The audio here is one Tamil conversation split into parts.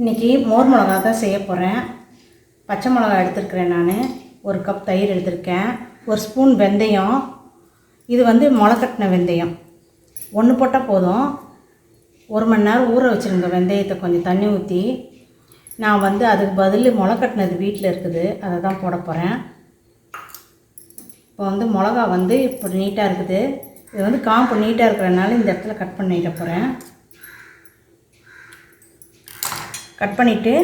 இன்றைக்கி மோர் மிளகா தான் செய்ய போகிறேன் பச்சை மிளகா எடுத்துருக்கிறேன் நான். ஒரு கப் தயிர் எடுத்திருக்கேன். ஒரு ஸ்பூன் வெந்தயம். இது வந்து முளைக்கட்டின வெந்தயம். ஒன்று போட்டால் போதும். ஒரு மணி நேரம் ஊற வச்சுருங்க வெந்தயத்தை கொஞ்சம் தண்ணி ஊற்றி நான் வந்து அதுக்கு பதில் முளைக்கட்டினது வீட்டில் இருக்குது. அதை தான் போட போகிறேன் இப்போ வந்து மிளகா வந்து இப்போ நீட்டாக இருக்குது. இது வந்து காம்பு நீட்டாக இருக்கிறனால இந்த இடத்துல கட் பண்ணிட போகிறேன் கட் பண்ணிவிட்டு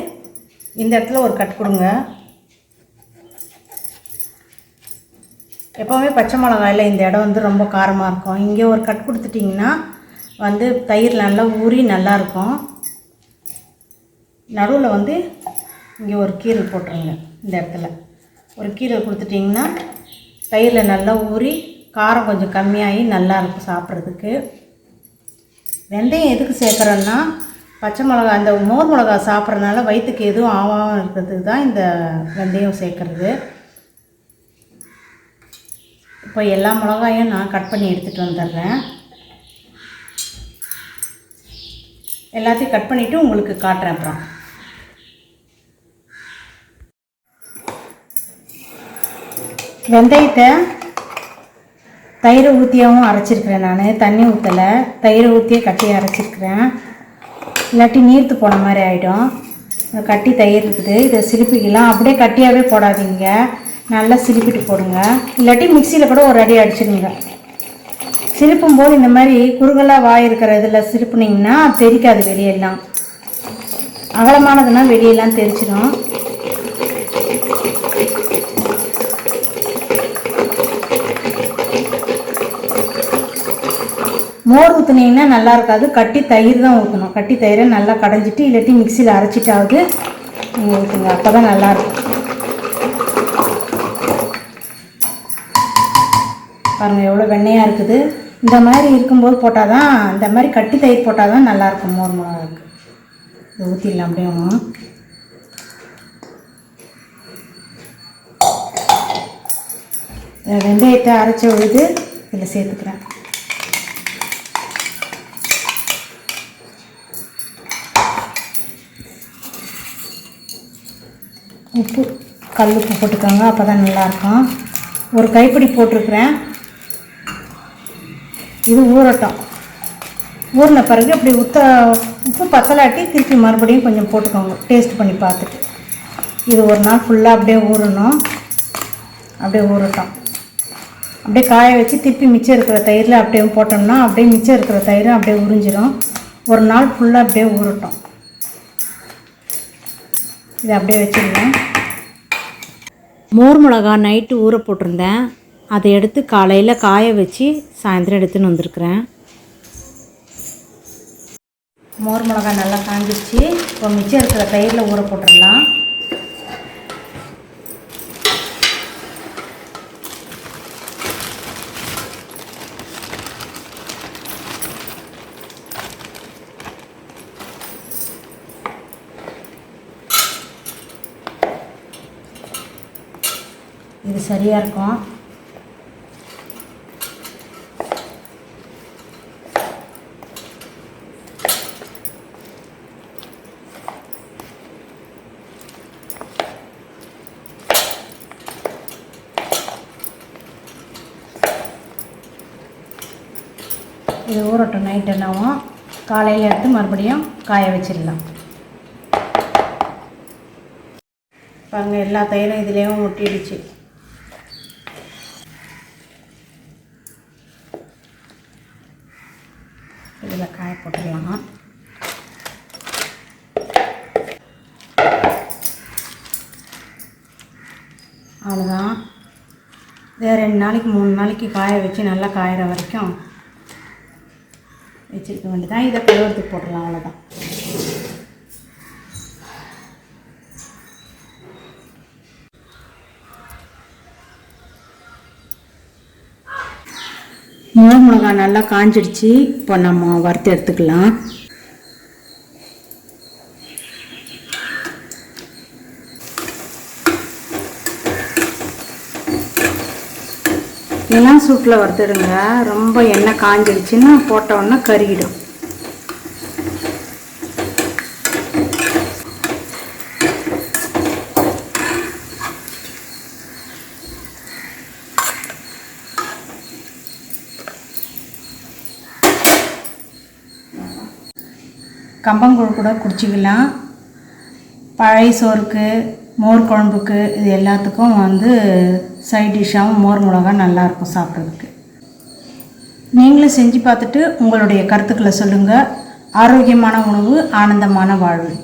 இந்த இடத்துல ஒரு கட் கொடுங்க. எப்போவுமே பச்சை மிளகாயில் இந்த இடம் வந்து ரொம்ப காரமாக இருக்கும். இங்கே ஒரு கட் கொடுத்துட்டிங்கன்னா வந்து தயிர் நல்லா ஊறி நல்லாயிருக்கும் நடுவில் வந்து இங்கே ஒரு கீரல் போட்டுருங்க இந்த இடத்துல. ஒரு கீரல் கொடுத்துட்டிங்கன்னா தயிரில் நல்லா ஊறி காரம் கொஞ்சம் கம்மியாகி நல்லாயிருக்கும் சாப்பிட்றதுக்கு. வெந்தயம் எதுக்கு சேர்க்குறோன்னா பச்சை மிளகா அந்த மோர் மிளகா சாப்பிட்றதுனால வயிற்றுக்கு எதுவும் ஆவாமல் இருக்கிறதுக்கு தான் இந்த வெந்தயம் சேர்க்குறது. இப்போ எல்லா மிளகாயும் நான் கட் பண்ணி எடுத்துகிட்டு வந்துடுறேன். எல்லாத்தையும் கட் பண்ணிவிட்டு உங்களுக்கு காட்டுறேன் அப்புறம். வெந்தயத்தை தயிரை ஊற்றியாகவும் அரைச்சிருக்கிறேன் நான். தண்ணி ஊற்றலை தயிரை ஊற்றியே கட்டி அரைச்சிருக்கிறேன். இல்லாட்டி நீர்த்து போன மாதிரி ஆகிடும் கட்டி தயிர் இருக்குது. இதை சிலிப்பிக்கலாம் அப்படியே கட்டியாகவே போடாதீங்க. நல்லா சிலிப்பிட்டு போடுங்க. இல்லாட்டி மிக்சியில் கூட ஒரு அடி அடிச்சிடுங்க சிலிப்பும் போது இந்த மாதிரி குறுகலாக வாய் இருக்கிற இதில் சிலிப்புனீங்கன்னா தெரிக்காது வெளியெல்லாம். அகலமானதுன்னா வெளியெல்லாம் தெரிச்சிடும் மோர் ஊற்றுனீங்கன்னா நல்லா இருக்காது. கட்டி தயிர் தான் ஊற்றணும் கட்டி தயிரை நல்லா கடைஞ்சிட்டு இல்லாட்டி மிக்சியில் அரைச்சிட்டாவது நீங்கள் ஊற்றுங்க அப்போ தான் நல்லாயிருக்கும் பாருங்கள் எவ்வளோ வெண்ணையாக இருக்குது. இந்த மாதிரி இருக்கும்போது போட்டால் தான் இந்த மாதிரி கட்டி தயிர் போட்டால் தான் நல்லாயிருக்கும் மோர் மிளகாக்கு. இது ஊற்றிடலாம் அப்படியே வெந்தயத்தை அரைச்ச விழுது இதில் சேர்த்துக்கிறேன். உப்பு கல் உப்பு போட்டுக்கோங்க அப்போ தான் நல்லாயிருக்கும். ஒரு கைப்பிடி போட்டிருக்கிறேன். இது ஊறட்டும். ஊறின பிறகு அப்படி உத்த உப்பு பத்தலாட்டி திருப்பி மறுபடியும் கொஞ்சம் போட்டுக்கோங்க. டேஸ்ட் பண்ணி பார்த்துட்டு. இது ஒரு நாள் ஃபுல்லாக அப்படியே ஊறணும். அப்படியே ஊறட்டும். அப்படியே காய வச்சு திருப்பி மிச்சம் இருக்கிற தயிரில் அப்படியே போட்டோம்னா அப்படியே மிச்சம் இருக்கிற தயிர் அப்படியே உறிஞ்சிடும் ஒரு நாள் ஃபுல்லாக அப்படியே ஊறட்டும். இதை அப்படியே வச்சுருந்தேன். மோர் மிளகா நைட்டு ஊற போட்டிருந்தேன். அதை எடுத்து காலையில் காய வச்சு சாயந்தரம் எடுத்துன்னு வந்திருக்கிறேன். மோர் மிளகா நல்லா காஞ்சிருச்சு. இப்போ மிச்சம் இருக்கிற தயிரில் ஊற போட்டுடலாம். இது சரியாக இருக்கும். இது ஊறட்டும் நைட் என்னவும் காலையில் எடுத்து மறுபடியும் காய வச்சிடலாம். பாருங்கள் எல்லா தயிரும் இதுலேயும் முட்டிடுச்சு. இதில் போட்டுடலாம் அவ்வளோதான் இதை ரெண்டு நாளைக்கு மூணு நாளைக்கு காய வச்சு நல்லா காயிற வரைக்கும் வச்சுருக்க வேண்டியதான் இதை கழுவுறதுக்கு போட்டுடலாம் அவ்வளோதான் முழு மிளகா நல்லா காஞ்சிடுச்சு. இப்போ நம்ம வறுத்து எடுத்துக்கலாம். எல்லாம் சூட்டில் வறுத்துடுங்க. ரொம்ப எண்ணெய் காஞ்சிடுச்சுன்னா போட்ட கருகிடும். கம்பங்கூழ் கூட குடிச்சிக்கலாம். பழைய சோறுக்கு மோர் குழம்புக்கு இது எல்லாத்துக்கும் வந்து சைட் டிஷ்ஷாகவும் மோர் மிளகா நல்லாயிருக்கும் சாப்பிட்றதுக்கு. நீங்களும் செஞ்சு பார்த்துட்டு உங்களுடைய கருத்துக்களை சொல்லுங்கள் ஆரோக்கியமான உணவு ஆனந்தமான வாழ்வு.